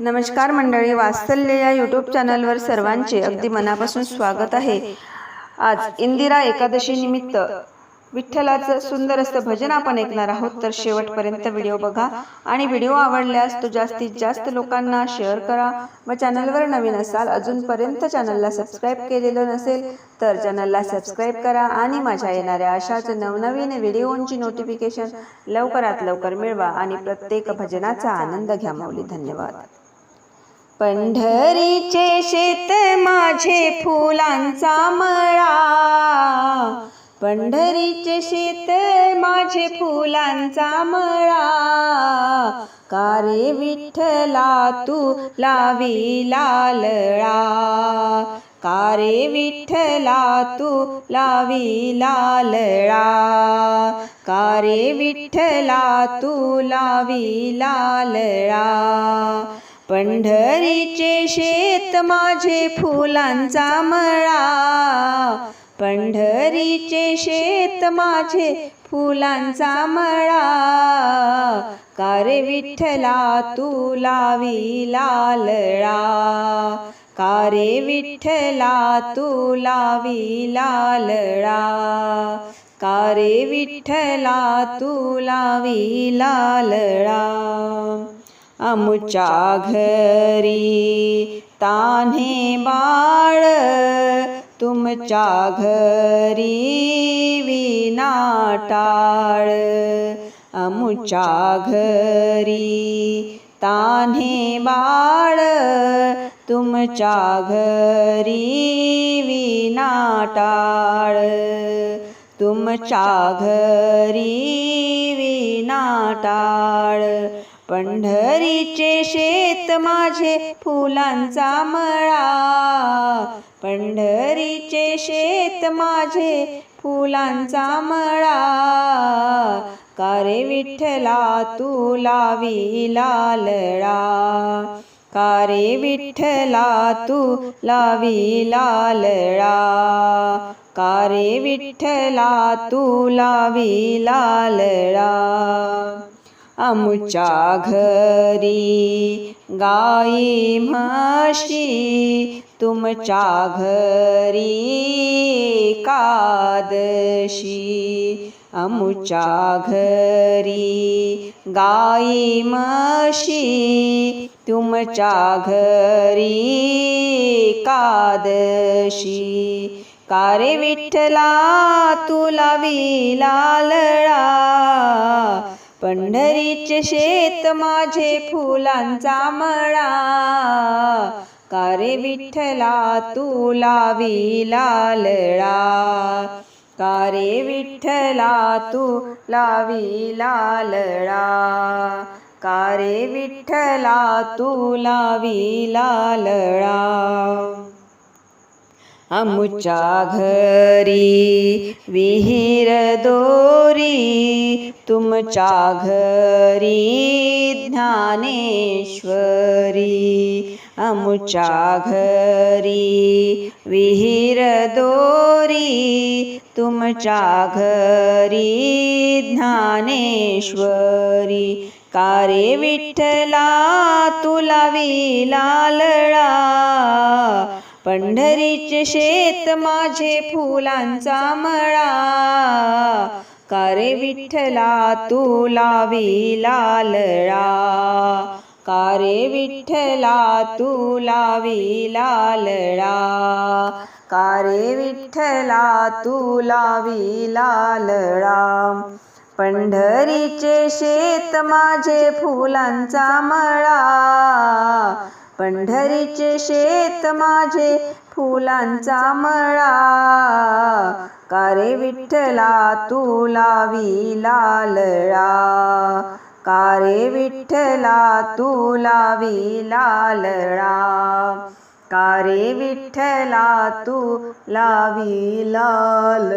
नमस्कार मंडळी वात्सल्य या यूट्यूब चॅनलवर सर्वांचे अगदी मनापासून स्वागत आहे. आज इंदिरा एकादशी निमित्त विठ्ठलाचं सुंदर असं भजन आपण ऐकणार आहोत. तर शेवटपर्यंत व्हिडिओ बघा आणि व्हिडिओ आवडल्यास तो जास्तीत जास्त लोकांना शेअर करा. व चॅनलवर नवीन असाल अजूनपर्यंत चॅनलला सबस्क्राईब केलेलं नसेल तर चॅनलला सबस्क्राईब करा आणि माझ्या येणाऱ्या अशाच नवनवीन व्हिडिओंची नोटिफिकेशन लवकरात लवकर मिळवा आणि प्रत्येक भजनाचा आनंद घ्या. माऊली धन्यवाद. पंढरीचे शेत माझे फुलांचा मळा. पंढरीचे शेत माझे फुलांचा मळा. कारे विठ्ठला तू लावी लालळा? कारे विठ्ठला तू लावी लालळा? कारे विठ्ठला तू लावी लालळा? पंढरीचे शेत माझे फुलांचा मळा. पंढरीचे शेत माझे फुलांचा मळा. कारे विठ्ठला तू लावी लालळा? कारे विठ्ठला तू लावी लालळा? कारे विठ्ठला तू लावी लालळा? आमुच्या घरी तान्हे बाळ तुमच्या घरी विनाटाळ टाळ। घरी तान्हे बाळ तुमच्या घरी विना टाळ। तुमच्या घरी विना टाळ। पंढरीचे शेत माझे फुलांचा मळा. पंढरीचे शेत माझे फुलांचा मळा. कारे विठ्ठला तू लावी लालळा? कारे विठ्ठला तू लावी लालळा? कारे विठ्ठला तू लावी लालळा? आमच्या घरी गाई म्हशी तुमच्या घरी कादशी. आमच्या घरी गाई म्हशी तुमच्या घरी कादशी. कारे विठ्ठला तुला विला लळा पंढरीचे शेत माझे फुलांचा मळा. कारे विठ्ठला तू लावी लालळा कारे विठ्ठला तू लावी लालळा कारे विठ्ठला तू लावी लालळा आमच्या घरी विहीर दोरी तुमच्या घरी ज्ञानेश्वरी. आमच्या घरी विहीर दोरी तुमच्या घरी ज्ञानेश्वरी. कारे विठ्ठला तुला विला लळा पंढरीचे शेत माझे फुलांचा मळा. कारे विठ्ठला तू लावी लालळा? कारे विठ्ठला तू लावी लालळा? कारे विठ्ठला तू लावी लालळा? पंढरीचे शेत माझे फुलांचा मळा. पंढरीचे शेत माझे फुलांचा मळा. कारे विठ्ठला तू लावी लालळा? कारे विठ्ठला तू लावी लालळा? कारे विठ्ठला तू लावी लाल